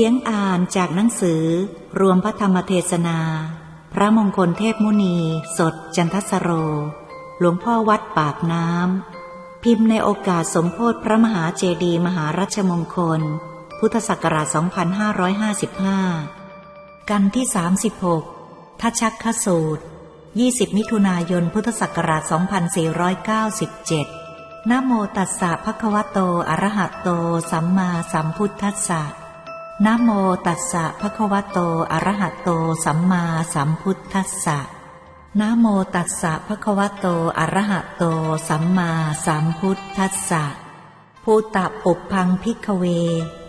สียงอ่านจากหนังสือ รวมพระธรรมเทศนา พระมงคลเทพมุนี สดจันทสโร หลวงพ่อวัดปากน้ำ พิมพ์ในโอกาสสมโพธิพระมหาเจดีย์มหารัชมงคล พุทธศักราช 2555 กันที่ 36ทัชชักขสูตร 20 มิถุนายน พุทธศักราช 2497นะโมตัสสะภะคะวะโต อะระหะโต สัมมาสัมพุทธัสสะ นะโมตัสสะภะคะวะโต อะระหะโต สัมมาสัมพุทธัสสะนะโมตัสสะภะคะวะโต อะระหะโต สัมมาสัมพุทธัสสะภูตะปุพังพิกเว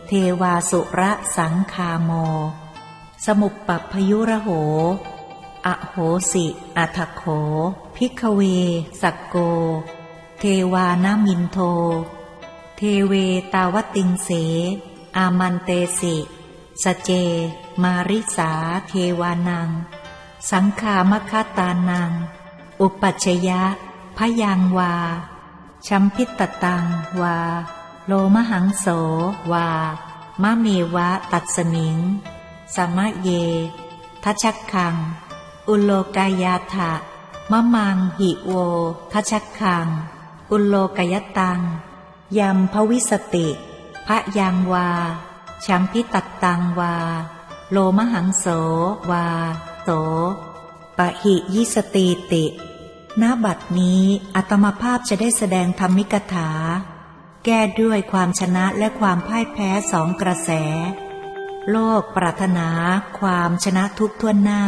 เทวาสุระสังคาโม สมุปปพยุระโห อโหสิอัทโข พิกเว สักโก เทวานามินโท เทเวตาวติงเส อามันเตสิ สเจ มาริสาเทวานัง สังขามคตานัง อุปัชยะ พยังวา ชัมพิตตังวา โลมหังโสวา มะเมวะตัดสมิง สมะเย ทัชักคัง อุโลกายาทะมะมังหิโว ทัชักคัง อุโลกยตังยัมภวิสติ พระยังวาชัมพิตัตตังวา โลมหังโสวา โสปะหิยิสตีติณบัดนี้อัตมภาพจะได้แสดงธรรมิกถา แก้ด้วยความชนะและความพ่ายแพ้สองกระแส โลกปรารถนาความชนะทุกท่วนหน้า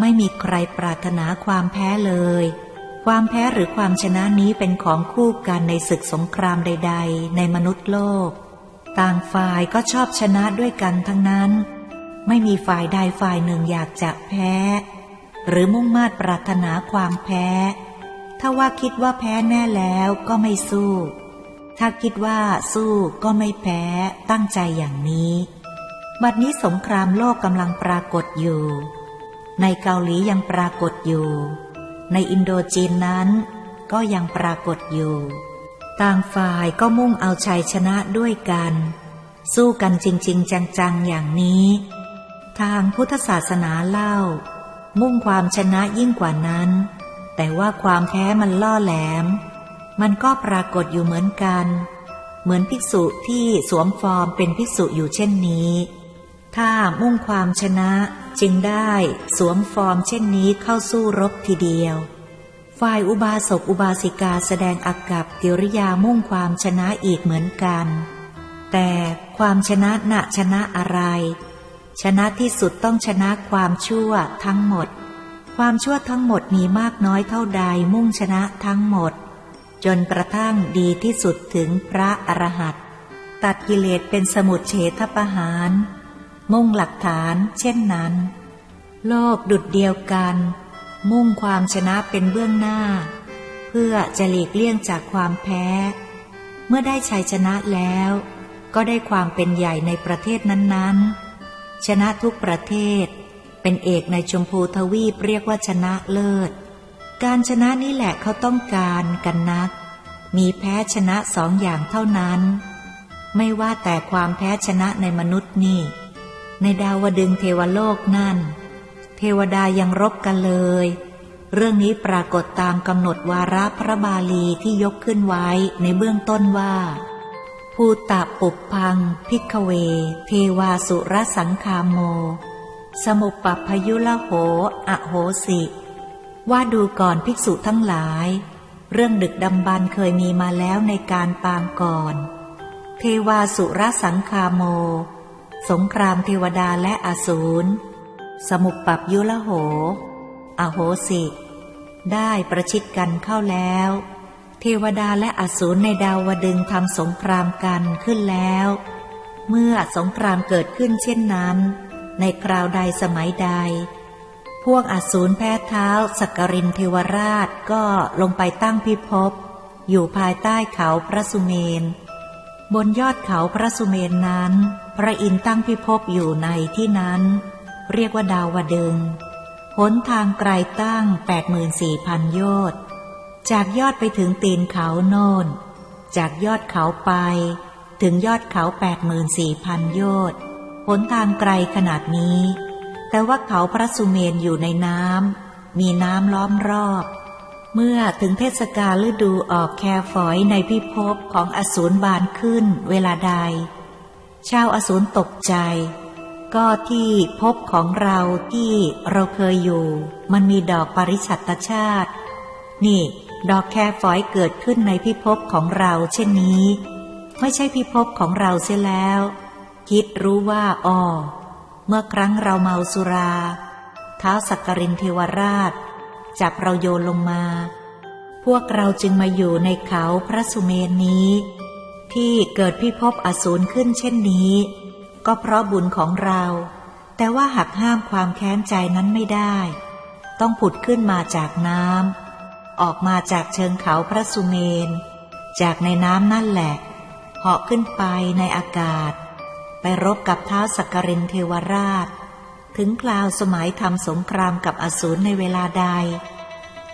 ไม่มีใครปรารถนาความแพ้เลย ความแพ้หรือความชนะนี้เป็นของคู่กันในศึกสงครามใด ๆ ในมนุษย์โลก ต่างฝ่ายก็ชอบชนะด้วยกันทั้งนั้น ไม่มีฝ่ายใดฝ่ายหนึ่งอยากจะแพ้ หรือมุ่งมา่ปรารถนาความแพ้ ถ้าว่าคิดว่าแพ้แน่แล้วก็ไม่สู้ ถ้าคิดว่าสู้ก็ไม่แพ้ตั้งใจอย่างนี้ บัดนี้สงครามโลกกำลังปรากฏอยู่ ในเกาหลียังปรากฏอยู่ ในอินโดจีนนั้นก็ยังปรากฏอยู่ ต่างฝ่ายก็มุ่งเอาชัยชนะด้วยกัน สู้กันจริง ๆ จัง ๆ อย่างนี้ ทางพุทธศาสนาเล่า มุ่งความชนะยิ่งกว่านั้น แต่ว่าความแพ้มันล่อแหลม มันก็ปรากฏอยู่เหมือนกัน เหมือนภิกษุที่สวมฟอร์มเป็นภิกษุอยู่เช่นนี้ ถ้ามุ่งความชนะจึงได้สวมฟอร์มเช่นนี้เข้าสู้รบทีเดียว ฝ่ายอุบาสกอุบาสิกาแสดงอากับกิริยามุ่งความชนะอีกเหมือนกัน แต่ความชนะน่ะชนะอะไร ชนะที่สุดต้องชนะความชั่วทั้งหมด ความชั่วทั้งหมดมีมากน้อยเท่าใดมุ่งชนะทั้งหมด จนกระทั่งดีที่สุดถึงพระอรหันต์ตัดกิเลสเป็นสมุดเฉทประหาร มุ่งหลักฐาน เช่นนั้น โลกดุดเดียวกัน มุ่งความชนะเป็นเบื้องหน้า เพื่อจะหลีกเลี่ยงจากความแพ้ เมื่อได้ชัยชนะแล้ว ก็ได้ความเป็นใหญ่ในประเทศนั้นๆ ชนะทุกประเทศ เป็นเอกในชมพูทวีปเรียกว่าชนะเลิศ การชนะนี่แหละเขาต้องการกันนัก มีแพ้ชนะสองอย่างเท่านั้น ไม่ว่าแต่ความแพ้ชนะในมนุษย์นี่ ในดาวดึงเทวโลกนั่น เทวดายังรบกันเลย เรื่องนี้ปรากฏตามกำหนดวาระพระบาลีที่ยกขึ้นไว้ในเบื้องต้นว่า ภูตะปุพัง พิกเว เทวาสุรสังคามโม สมุปปพยุละโห อโหสิ ว่าดูก่อนภิกษุทั้งหลาย เรื่องดึกดำบรรเคยมีมาแล้วในการปางก่อน เทวาสุรสังคาโม สงครามเทวดาและอสูร สมุปปับยุละโห อโหสิ ได้ประชิดกันเข้าแล้ว เทวดาและอสูรในดาวดึงทำสงครามกันขึ้นแล้ว เมื่อสงครามเกิดขึ้นเช่นนั้น ในคราวใดสมัยใด พวกอสูรแพ้เท้าสักกรินเทวราชก็ลงไปตั้งพิภพ อยู่ภายใต้เขาพระสุเมน บนยอดเขาพระสุเมนนั้น พระอินทร์ตั้งพิภพอยู่ในที่นั้น เรียกว่าดาวดึงหนทางไกลตั้ง 84,000 โยชน์จากยอดไปถึงตีนเขาโน่น จากยอดเขาไป ถึงยอดเขา 84,000 โยชน์หนทางไกลขนาดนี้ แต่ว่าเขาพระสุเมนอยู่ในน้ำ มีน้ำล้อมรอบ เมื่อถึงเทศกาลฤดูออกแครฝอยในพิภพของอสูรบานขึ้นเวลาใด ชาวอสูรตกใจ ก็ที่พบของเราที่เราเคยอยู่ มันมีดอกปริชัตตชาติ นี่ ดอกแคฝอยเกิดขึ้นในพิภพของเราเช่นนี้ ไม่ใช่พิภพของเราเสียแล้ว คิดรู้ว่าอ้อเมื่อครั้งเราเมาสุราเท้าสักกรินเทวราช จับเราโยนลงมา พวกเราจึงมาอยู่ในเขาพระสุเมนนี้ ที่เกิดพิภพอสูรขึ้นเช่นนี้ ก็เพราะบุญของเรา แต่ว่าหักห้ามความแค้นใจนั้นไม่ได้ ต้องผุดขึ้นมาจากน้ำออกมาจากเชิงเขาพระสุเมน จากในน้ำนั่นแหละเหาะขึ้นไปในอากาศ ไปรบกับเท้าสักกรินเทวราช ถึงคราวสมัยทำสงครามกับอสูรในเวลาใด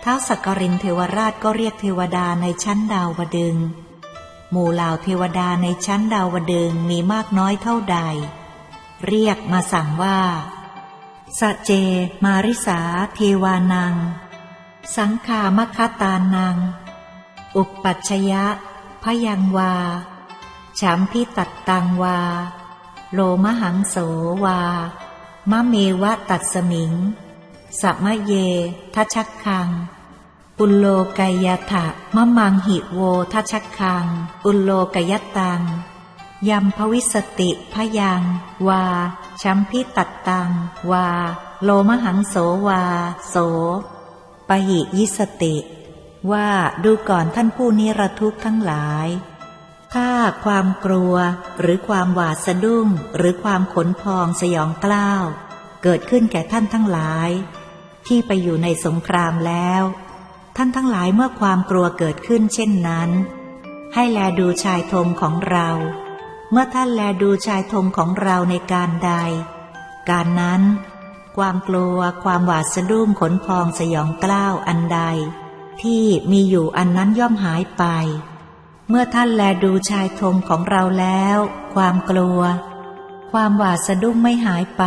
ท้าวสักกรินเทวราชก็เรียกเทวดาในชั้นดาวดึง หมู่เหล่าเทวดาในชั้นดาวดึงมีมากน้อยเท่าใด เรียกมาสั่งว่าสะเจ มาริสา เทวานัง สังขามคตานัง อุปปัชชยะ พยังวาฉามพิตัดตังวา โลมหังโสวา มะเมวะตัดสมิง สัมมะเย ทัชกคัง อุลโลกายทะมะมังหิโวทัชคัง อุลโลกยตังยัมภวิสติพยัง วา ชัมพิตัดตัง วา โลมหังโสวา โสปหิยิสติ ว่าดูก่อนท่านผู้นิรทุกข์ทั้งหลาย ถ้าความกลัวหรือความหวาดสะดุ้งหรือความขนพองสยองกล้าว เกิดขึ้นแก่ท่านทั้งหลาย ที่ไปอยู่ในสงครามแล้ว ท่านทั้งหลายเมื่อความกลัวเกิดขึ้นเช่นนั้น ให้แลดูชายธงของเรา เมื่อท่านแลดูชายธงของเราในการใด การนั้น ความกลัวความหวาดสะดุ้งขนพองสยองกล้าวอันใด ที่มีอยู่อันนั้นย่อมหายไป เมื่อท่านแลดูชายธงของเราแล้ว ความกลัว ความหวาดสะดุ้งไม่หายไป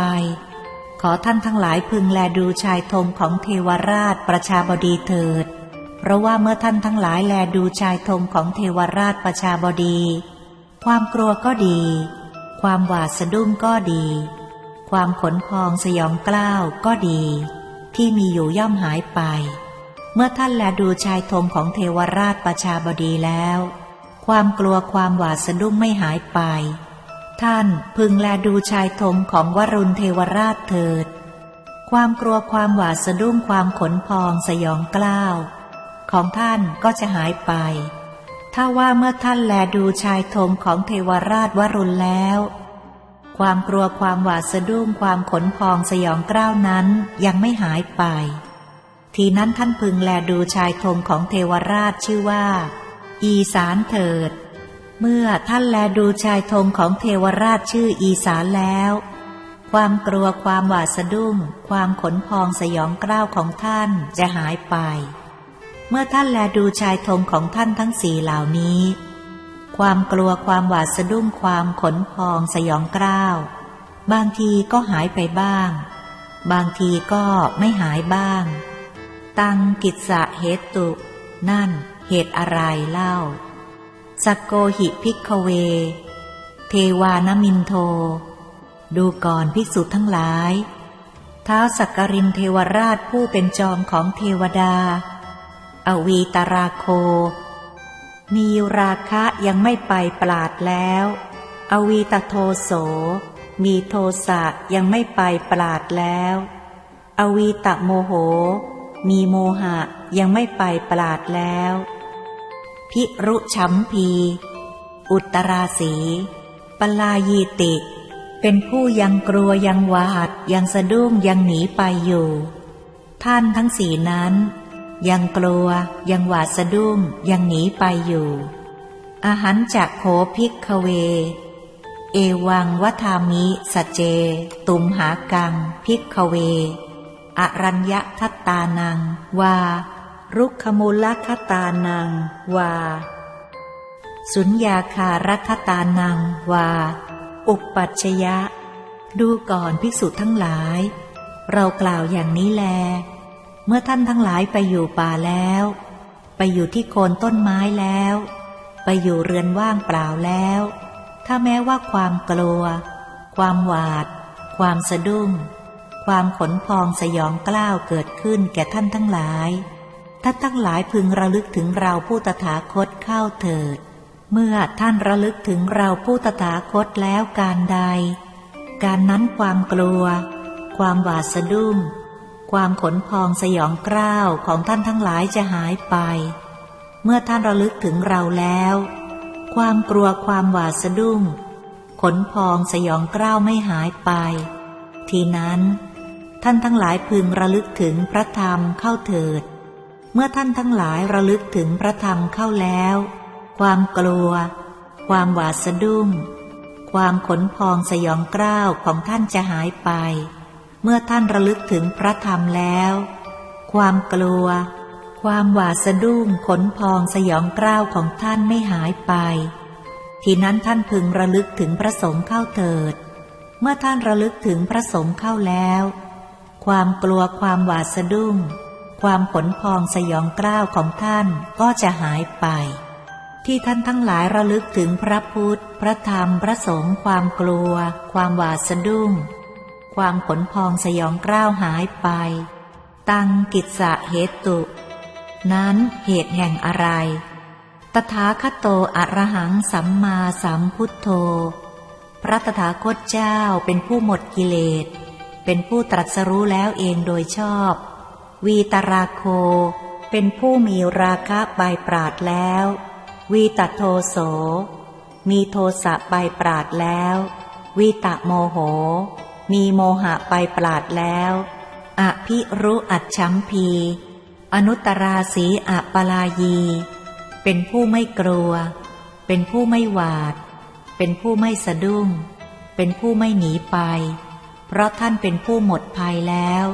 ขอท่านทั้งหลายพึงแลดูชายธงของเทวราชประชาบดีเถิด เพราะว่าเมื่อท่านทั้งหลายแลดูชายธงของเทวราชประชาบดี ความกลัวก็ดี ความหวาดสะดุ้งก็ดี ความขนพองสยองกล้าวก็ดี ที่มีอยู่ย่อมหายไป เมื่อท่านแลดูชายธงของเทวราชประชาบดีแล้ว ความกลัวความหวาดสะดุ้งไม่หายไป ท่านพึงแลดูชายธงของวรุณเทวราชเถิด ความกลัวความหวาดสะดุ้งความขนพองสยองกล้าว ของท่านก็จะหายไป ถ้าว่าเมื่อท่านแลดูชายธงของเทวราชวรุณแล้ว ความกลัวความหวาดสะดุ้งความขนพองสยองกล้าวนั้นยังไม่หายไป ทีนั้นท่านพึงแลดูชายธงของเทวราชชื่อว่า อีสานเถิด เมื่อท่านแลดูชายธงของเทวราชชื่ออีสานแล้วความกลัวความหวาดสะดุ้ง ความขนพองสยองกล้าวของท่านจะหายไป เมื่อท่านแลดูชายธงของท่านทั้งสี่เหล่านี้ ความกลัวความหวาดสะดุ้งความขนพองสยองกล้าว บางทีก็หายไปบ้าง บางทีก็ไม่หายบ้าง ตังกิจสะเหตุ นั่นเหตุอะไรเล่า สักโกหิพิกเว เทวานมินโท ดูก่อนภิกษุทั้งหลาย ท้าวสักกรินเทวราชผู้เป็นจอมของเทวดา อวีตราโค มีราคะยังไม่ไปปราดแล้ว อวีตโทโส มีโทสะยังไม่ไปปราดแล้ว อวีตโมโห มีโมหะยังไม่ไปปราดแล้ว พิรุชัมพี อุตราสีปลายีติ เป็นผู้ยังกลัวยังหวาดยังสะดุ้งยังหนีไปอยู่ ท่านทั้งสี่นั้น ยังกลัว ยังหวาดสะดุ้งยังหนีไปอยู่ อาหารจากโคพิกขเว เอวังวัามิสเจ ตุมหากัง พิกขเว อรัญญทัตตานัง วา รุกขมูลคตานัง วา สุญญาคารัคตานัง วา อุปปัชยะ ดูก่อนภิกษุทั้งหลาย เรากล่าวอย่างนี้แล เมื่อท่านทั้งหลายไปอยู่ป่าแล้ว ไปอยู่ที่โคนต้นไม้แล้ว ไปอยู่เรือนว่างเปล่าแล้ว ถ้าแม้ว่าความกลัว ความหวาด ความสะดุ้ง ความขนพองสยองกล้าวเกิดขึ้นแก่ท่านทั้งหลายท่านทั้งหลายพึงระลึกถึงเราผู้ตถาคตเข้าเถิด เมื่อท่านระลึกถึงเราผู้ตถาคตแล้วการใด การนั้นความกลัว ความหวาดสะดุ้ง ความขนพองสยองกล้าวของท่านทั้งหลายจะหายไป เมื่อท่านระลึกถึงเราแล้ว ความกลัวความหวาดสะดุ้ง ขนพองสยองกล้าวไม่หายไป ทีนั้น ท่านทั้งหลายพึงระลึกถึงพระธรรมเข้าเถิด เมื่อท่านทั้งหลายระลึกถึงพระธรรมเข้าแล้ว ความกลัว ความหวาดสะดุ้ง ความขนพองสยองกล้าวของท่านจะหายไป เมื่อท่านระลึกถึงพระธรรมแล้ว ความกลัว ความหวาดสะดุ้งขนพองสยองกล้าวของท่านไม่หายไป ทีนั้นท่านพึงระลึกถึงพระสงฆ์เข้าเถิด เมื่อท่านระลึกถึงพระสงฆ์เข้าแล้ว ความกลัวความหวาดสะดุ้ง ความขนพองสยองกล้าวของท่านก็จะหายไป ที่ท่านทั้งหลายระลึกถึงพระพุทธ พระธรรมพระสงฆ์ความกลัว ความหวาดสะดุ้ง ความขนพองสยองกล้าวหายไป ตังกิจสะเหตุ นั้นเหตุแห่งอะไร ตถาคตโตอรหังสัมมาสัมพุทโธ พระตถาคตเจ้าเป็นผู้หมดกิเลส เป็นผู้ตรัสรู้แล้วเองโดยชอบ วีตราโค เป็นผู้มีราคะใบปราดแล้ว วีตโทโส มีโทสะไปปราดแล้ว วีตะโมโห มีโมหะไปปราดแล้วอภิรุอัจฉัมพี อนุตตราสีอปลายี เป็นผู้ไม่กลัว เป็นผู้ไม่หวาด เป็นผู้ไม่สะดุ้ง เป็นผู้ไม่หนีไป เพราะท่านเป็นผู้หมดภัยแล้ว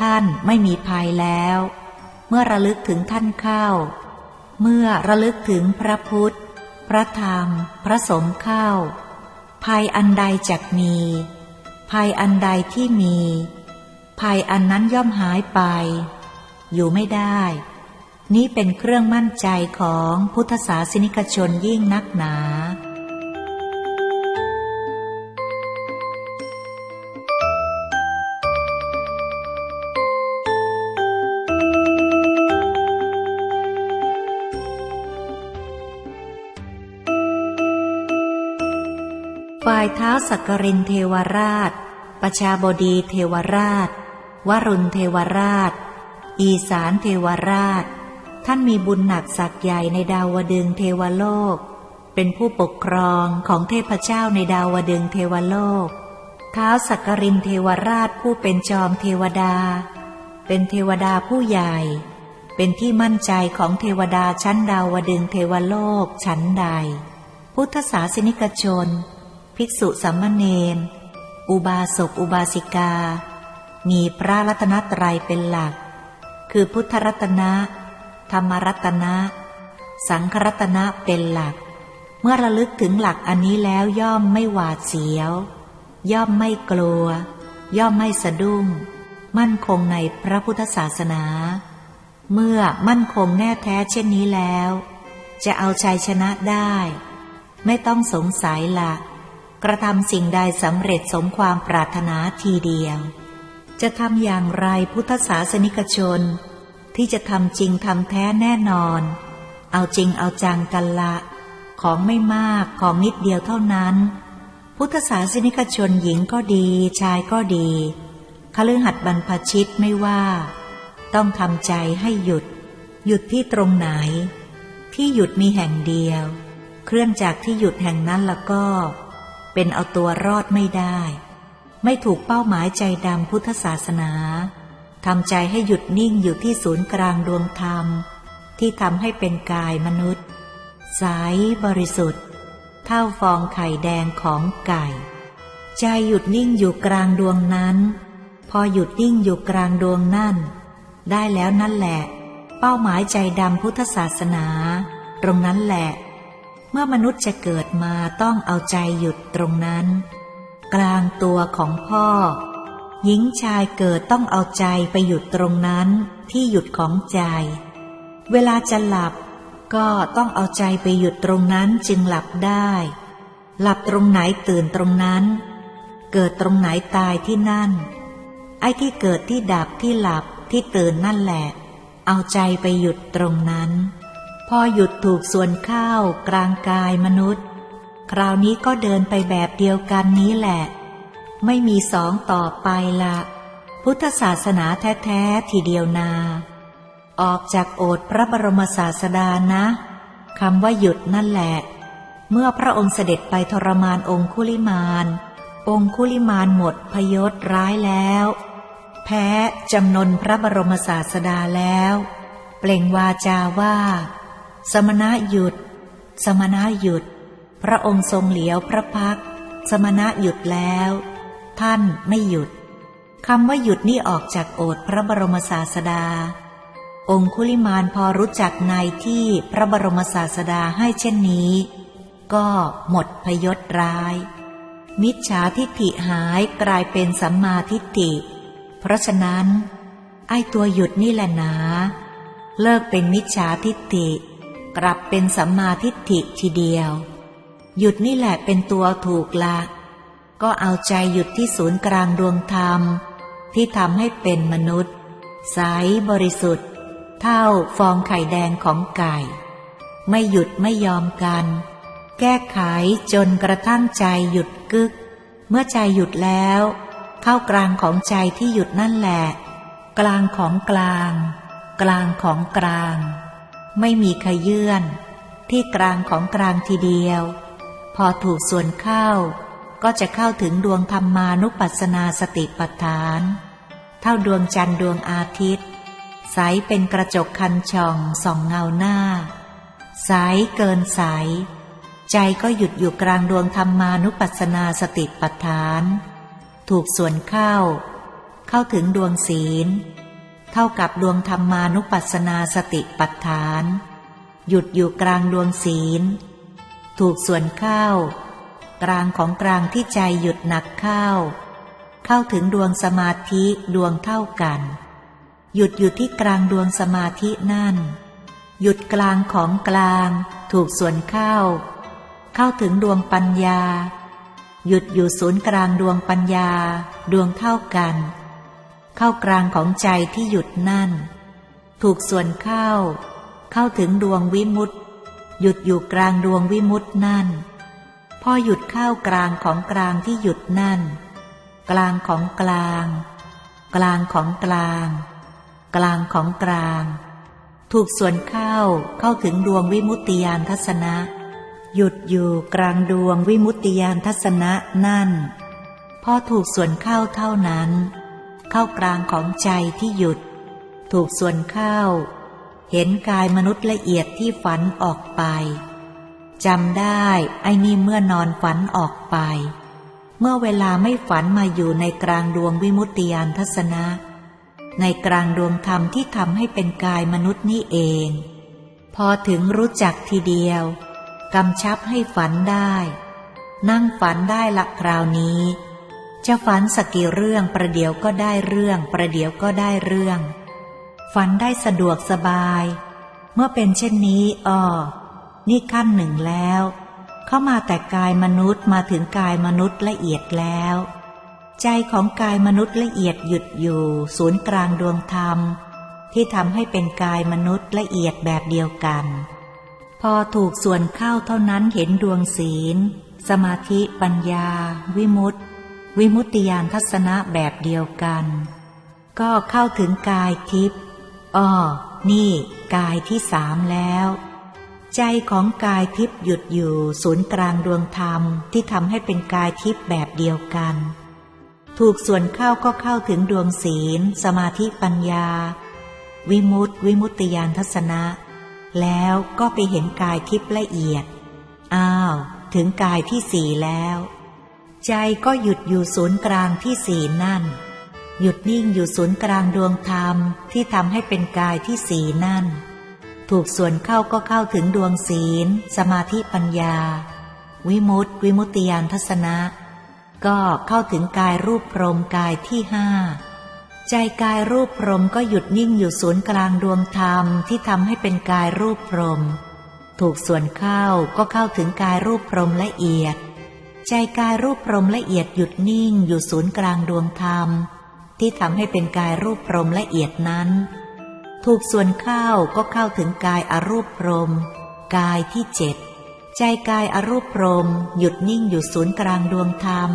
ท่านไม่มีภัยแล้ว เมื่อระลึกถึงท่านเข้า เมื่อระลึกถึงพระพุทธ พระธรรม พระสงฆ์เข้า ภัยอันใดจักมี ภัยอันใดที่มี ภัยอันนั้นย่อมหายไป อยู่ไม่ได้ นี้เป็นเครื่องมั่นใจของพุทธศาสนิกชนยิ่งนักหนาายเท้าสักกรินเทวราช ประชาบดีเทวราช วรุณเทวราช อีสานเทวราช ท่านมีบุญหนักสักใหญ่ในดาวดึงเทวโลก เป็นผู้ปกครองของเทพเจ้าในดาวดึงเทวโลกเท้าสักกรินเทวราชผู้เป็นจอมเทวดา เป็นเทวดาผู้ใหญ่ เป็นที่มั่นใจของเทวดาชั้นดาวดึงเทวโลกชั้นใด พุทธศาสนิกชน ภิกษุสัมมเนนอุบาสกอุบาสิกา มีพระรัตนตรัยเป็นหลัก คือพุทธรัตนะ ธรรมรัตนะ สังครัตนะเป็นหลัก เมื่อระลึกถึงหลักอันนี้แล้วย่อมไม่หวาดเสียว ย่อมไม่กลัว ย่อมไม่สะดุ้ง มั่นคงในพระพุทธศาสนา เมื่อมั่นคงแน่แท้เช่นนี้แล้ว จะเอาชัยชนะได้ ไม่ต้องสงสัยละ กระทำสิ่งใดสำเร็จสมความปรารถนาทีเดียว จะทำอย่างไรพุทธศาสนิกชน ที่จะทำจริงทำแท้แน่นอน เอาจริงเอาจังกันละ ของไม่มากของนิดเดียวเท่านั้น พุทธศาสนิกชนหญิงก็ดีชายก็ดีคฤหัสถ์บรรพชิตไม่ว่า ต้องทำใจให้หยุด หยุดที่ตรงไหน ที่หยุดมีแห่งเดียว เคลื่อนจากที่หยุดแห่งนั้นแล้วก็ เป็นเอาตัวรอดไม่ได้ ไม่ถูกเป้าหมายใจดำพุทธศาสนาทำใจให้หยุดนิ่งอยู่ที่ศูนย์กลางดวงธรรม ที่ทำให้เป็นกายมนุษย์ใสบริสุทธิ์ เท่าฟองไข่แดงของไก่ ใจหยุดนิ่งอยู่กลางดวงนั้น พอหยุดนิ่งอยู่กลางดวงนั่น ได้แล้วนั่นแหละ เป้าหมายใจดำพุทธศาสนา ตรงนั้นแหละ เมื่อมนุษย์จะเกิดมาต้องเอาใจหยุดตรงนั้น กลางตัวของพ่อ หญิงชายเกิดต้องเอาใจไปหยุดตรงนั้นที่หยุดของใจ เวลาจะหลับก็ต้องเอาใจไปหยุดตรงนั้นจึงหลับได้ หลับตรงไหนตื่นตรงนั้น เกิดตรงไหนตายที่นั่น ไอ้ที่เกิดที่ดับที่หลับที่ตื่นนั่นแหละ เอาใจไปหยุดตรงนั้น พอหยุดถูกส่วนข้าวกลางกายมนุษย์ คราวนี้ก็เดินไปแบบเดียวกันนี้แหละ ไม่มีสองต่อไปละ พุทธศาสนาแท้ๆทีเดียวนา ออกจากโอษพระบรมศาสดานะคำว่าหยุดนั่นแหละ เมื่อพระองค์เสด็จไปทรมานองคุลิมาน องคุลิมานหมดพยศร้ายแล้ว แพ้จำนนพระบรมศาสดาแล้ว เปล่งวาจาว่า สมณะหยุด สมณะหยุด พระองค์ทรงเหลียวพระพัก สมณะหยุดแล้ว ท่านไม่หยุดคำว่าหยุดนี่ออกจากโอษพระบรมศาสดา องคุลิมานพอรู้จักในที่พระบรมศาสดาให้เช่นนี้ ก็หมดพยศร้าย มิจฉาทิฏฐิหายกลายเป็นสัมมาทิฏฐิ เพราะฉะนั้น ไอ้ตัวหยุดนี่แหละนา เลิกเป็นมิจฉาทิฏฐิ กลับเป็นสัมมาทิฏฐิทีเดียว หยุดนี่แหละเป็นตัวถูกละ ก็เอาใจหยุดที่ศูนย์กลางดวงธรรม ที่ทำให้เป็นมนุษย์ ใสบริสุทธิ์ เท่าฟองไข่แดงของไก่ ไม่หยุดไม่ยอมกัน แก้ไขจนกระทั่งใจหยุดกึก เมื่อใจหยุดแล้ว เข้ากลางของใจที่หยุดนั่นแหละ กลางของกลาง กลางของกลาง ไม่มีขยื่นที่กลางของกลางทีเดียว พอถูกส่วนเข้า ก็จะเข้าถึงดวงธรรมานุปัสสนาสติปัฏฐาน เท่าดวงจันทร์ดวงอาทิตย์ ใสเป็นกระจกคันช่องส่องเงาหน้า ใสเกินใส ใจก็หยุดอยู่กลางดวงธรรมานุปัสสนาสติปัฏฐาน ถูกส่วนเข้า เข้าถึงดวงศีล เท่ากับดวงธรรมานุปัสสนาสติปัฏฐาน หยุดอยู่กลางดวงศีล ถูกส่วนเข้ากลางของกลางที่ใจหยุดหนักเข้า เข้าถึงดวงสมาธิดวงเท่ากัน หยุดอยู่ที่กลางดวงสมาธินั่น หยุดกลางของกลาง ถูกส่วนเข้า เข้าถึงดวงปัญญา หยุดอยู่ศูนย์กลางดวงปัญญา ดวงเท่ากัน เข้ากลางของใจที่หยุดนั่น ถูกส่วนเข้า เข้าถึงดวงวิมุตติหยุดอยู่กลางดวงวิมุตตินั่น พอหยุดเข้ากลางของกลางที่หยุดนั่น กลางของกลาง กลางของกลาง กลางของกลาง ถูกส่วนเข้าเข้าถึงดวงวิมุตติยานทัศนะ หยุดอยู่กลางดวงวิมุตติยานทัศนะนั่น พอถูกส่วนเข้าเท่านั้น เข้ากลางของใจที่หยุด ถูกส่วนเข้า เห็นกายมนุษย์ละเอียดที่ฝันออกไปจำได้ไอ้นี่เมื่อนอนฝันออกไป เมื่อเวลาไม่ฝันมาอยู่ในกลางดวงวิมุตติยานทัศนะ ในกลางดวงธรรมที่ทำให้เป็นกายมนุษย์นี่เอง พอถึงรู้จักทีเดียวกำชับให้ฝันได้ นั่งฝันได้ละคราวนี้ จะฝันสักกี่เรื่องประเดี๋ยวก็ได้เรื่อง ประเดี๋ยวก็ได้เรื่อง ฝันได้สะดวกสบาย เมื่อเป็นเช่นนี้อ้อนี่ขั้นหนึ่งแล้ว เข้ามาแต่กายมนุษย์มาถึงกายมนุษย์ละเอียดแล้ว ใจของกายมนุษย์ละเอียดหยุดอยู่ ศูนย์กลางดวงธรรม ที่ทำให้เป็นกายมนุษย์ละเอียดแบบเดียวกัน พอถูกส่วนเข้าเท่านั้นเห็นดวงศีล สมาธิปัญญา วิมุตติ วิมุตติยานทัศนะแบบเดียวกัน ก็เข้าถึงกายทิพย์อ้อ นี่กายที่สามแล้ว ใจของกายทิพย์หยุดอยู่ศูนย์กลางดวงธรรมที่ทำให้เป็นกายทิพย์แบบเดียวกัน ถูกส่วนเข้าก็เข้าถึงดวงศีล สมาธิปัญญา วิมุตติวิมุตติยานทัศนะ แล้วก็ไปเห็นกายทิพย์ละเอียด อ้าว ถึงกายที่สี่แล้ว ใจก็หยุดอยู่ศูนย์กลางที่สีนั่น หยุดนิ่งอยู่ศูนย์กลางดวงธรรมที่ทำให้เป็นกายที่สีนั่น ถูกส่วนเข้าก็เข้าถึงดวงศีล สมาธิปัญญา วิมุตติ วิมุตติยานทัศนะ ก็เข้าถึงกายรูปพรมกายที่ห้าใจกายรูปพรมก็หยุดนิ่งอยู่ศูนย์กลางดวงธรรมที่ทำให้เป็นกายรูปพรม ถูกส่วนเข้าก็เข้าถึงกายรูปพรมละเอียด ใจกายรูปพรมละเอียดหยุดนิ่งอยู่ศูนย์กลางดวงธรรม ที่ทำให้เป็นกายรูปพรมละเอียดนั้น ถูกส่วนเข้าก็เข้าถึงกายอรูปพรม กายที่เจ็ดใจกายอรูปพรม หยุดนิ่งอยู่ศูนย์กลางดวงธรรม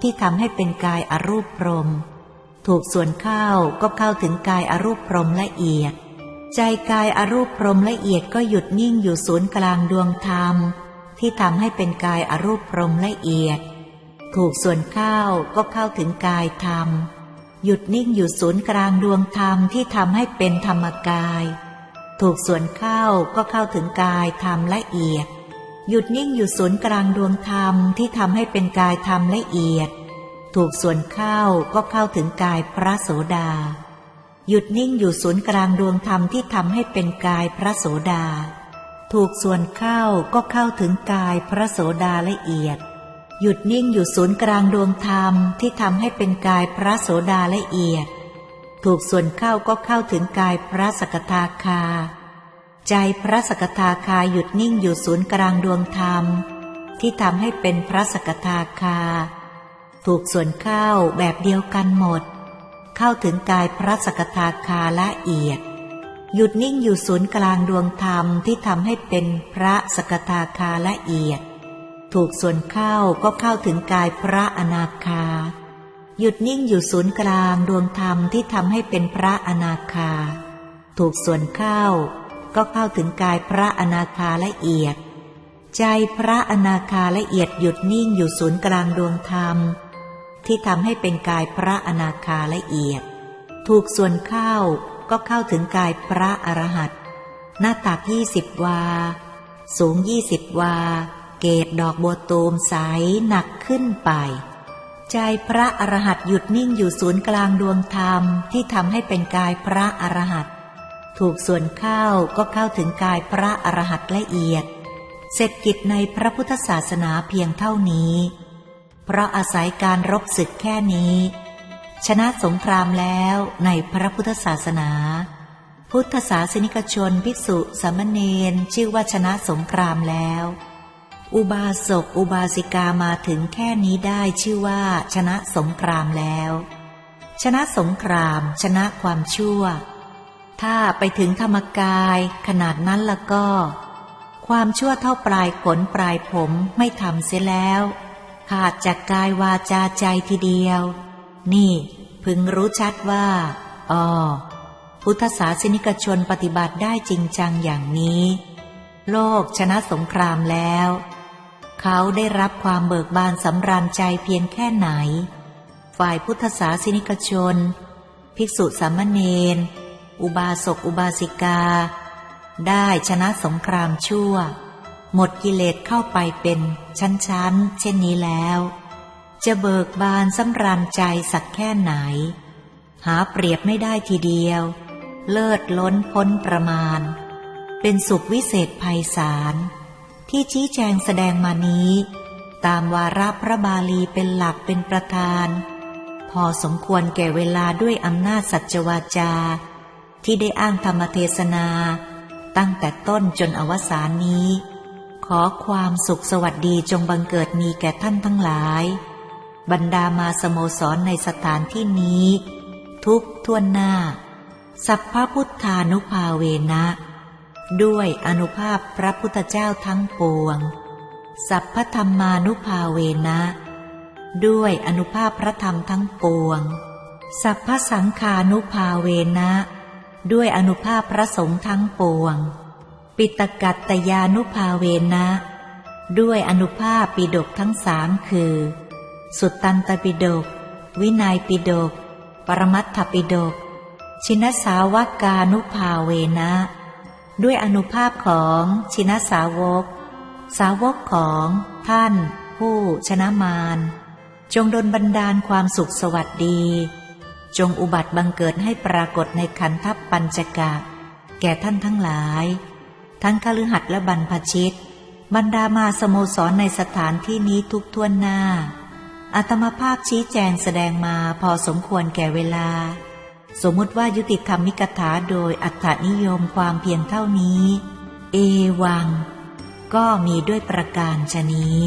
ที่ทำให้เป็นกายอรูปพรม ถูกส่วนเข้าก็เข้าถึงกายอรูปพรมละเอียด ใจกายอรูปพรมละเอียดก็หยุดนิ่งอยู่ศูนย์กลางดวงธรรม ที่ทำให้เป็นกายอรูปพรมละเอียด ถูกส่วนเข้าก็เข้าถึงกายธรรม หยุดนิ่งอยู่ศูนย์กลางดวงธรรมที่ทำให้เป็นธรรมกาย ถูกส่วนเข้าก็เข้าถึงกายธรรมละเอียด หยุดนิ่งอยู่ศูนย์กลางดวงธรรมที่ทำให้เป็นกายธรรมละเอียด ถูกส่วนเข้าก็เข้าถึงกายพระโสดา หยุดนิ่งอยู่ศูนย์กลางดวงธรรมที่ทำให้เป็นกายพระโสดา ถูกส่วนเข้าก็เข้าถึงกายพระโสดาละเอียด หยุดนิ่งอยู่ศูนย์กลางดวงธรรมที่ทำให้เป็นกายพระโสดาละเอียด ถูกส่วนเข้าก็เข้าถึงกายพระสกทาคา ใจพระสกทาคาหยุดนิ่งอยู่ศูนย์กลางดวงธรรม ที่ทำให้เป็นพระสกทาคา ถูกส่วนเข้าแบบเดียวกันหมด เข้าถึงกายพระสกทาคาละเอียด หยุดนิ่งอยู่ศูนย์กลางดวงธรรมที่ทำให้เป็นพระสกทาคาละเอียด ถูกส่วนเข้าก็เข้าถึงกายพระอนาคา หยุดนิ่งอยู่ศูนย์กลางดวงธรรมที่ทำให้เป็นพระอนาคา ถูกส่วนเข้าก็เข้าถึงกายพระอนาคาละเอียด ใจพระอนาคาละเอียดหยุดนิ่งอยู่ศูนย์กลางดวงธรรม ที่ทำให้เป็นกายพระอนาคาละเอียด ถูกส่วนเข้า ก็เข้าถึงกายพระอรหัตหน้าตักยี่สิบวา สูงยี่สิบวา เกตดอกบัวตูมใสหนักขึ้นไป ใจพระอรหัตหยุดนิ่งอยู่ศูนย์กลางดวงธรรมที่ทำให้เป็นกายพระอรหัตถูกส่วนเข้าก็เข้าถึงกายพระอรหัตละเอียด เสร็จกิจในพระพุทธศาสนาเพียงเท่านี้ เพราะอาศัยการรบศึกแค่นี้ ชนะสงครามแล้วในพระพุทธศาสนา พุทธศาสนิกชนภิกษุสามเณรชื่อว่าชนะสงครามแล้ว อุบาสกอุบาสิกามาถึงแค่นี้ได้ชื่อว่าชนะสงครามแล้ว ชนะสงคราม ชนะความชั่ว ถ้าไปถึงธรรมกายขนาดนั้นละก็ ความชั่วเท่าปลายขนปลายผมไม่ทำเสียแล้ว ขาดจากกายวาจาใจทีเดียว นี่พึงรู้ชัดว่าอ๋อพุทธศาสนิกชนปฏิบัติได้จริงจังอย่างนี้ โลกชนะสงครามแล้ว เขาได้รับความเบิกบานสำราญใจเพียงแค่ไหน ฝ่ายพุทธศาสนิกชน ภิกษุสามเณรอุบาสกอุบาสิกา ได้ชนะสงครามชั่ว หมดกิเลสเข้าไปเป็นชั้นๆ เช่นนี้แล้ว จะเบิกบานสำราญใจสักแค่ไหน หาเปรียบไม่ได้ทีเดียว เลิศล้นพ้นประมาณ เป็นสุขวิเศษภัยสารที่ชี้แจงแสดงมานี้ ตามวาระพระบาลีเป็นหลักเป็นประธาน พอสมควรแก่เวลาด้วยอำนาจสัจวาจา ที่ได้อ้างธรรมเทศนา ตั้งแต่ต้นจนอวสานนี้ ขอความสุขสวัสดีจงบังเกิดมีแก่ท่านทั้งหลาย บรรดามาสโมสรในสถานที่นี้ ทุกทวนหน้า สัพพพุทธานุภาเวนะ ด้วยอนุภาพพระพุทธเจ้าทั้งปวง สัพพธรรมานุภาเวนะ ด้วยอนุภาพพระธรรมทั้งปวง สัพพสังคานุภาเวนะ ด้วยอนุภาพพระสงฆ์ทั้งปวง ปิตกัตตยานุภาเวนะ ด้วยอนุภาพปิดกทั้งสามคือ สุตตันตปิดกวินัยปิดกปรมัตถปิดกชินสาวกานุภาเวนะ ด้วยอนุภาพของชินสาวก สาวกของท่าน ผู้ชนะมาร จงดลบันดาลความสุขสวัสดี จงอุบัติบังเกิดให้ปรากฏในขันทัพปัญจกะ แก่ท่านทั้งหลาย ทั้งคฤหัสถ์และบรรพชิต บรรดามาสโมสรในสถานที่นี้ทุกท่วนหน้า อัตมาภาพชี้แจงแสดงมาพอสมควรแก่เวลา สมมุติว่ายุติธรรมมิกถาโดยอัตถนิยมความเพียงเท่านี้ เอวัง ก็มีด้วยประการชนี้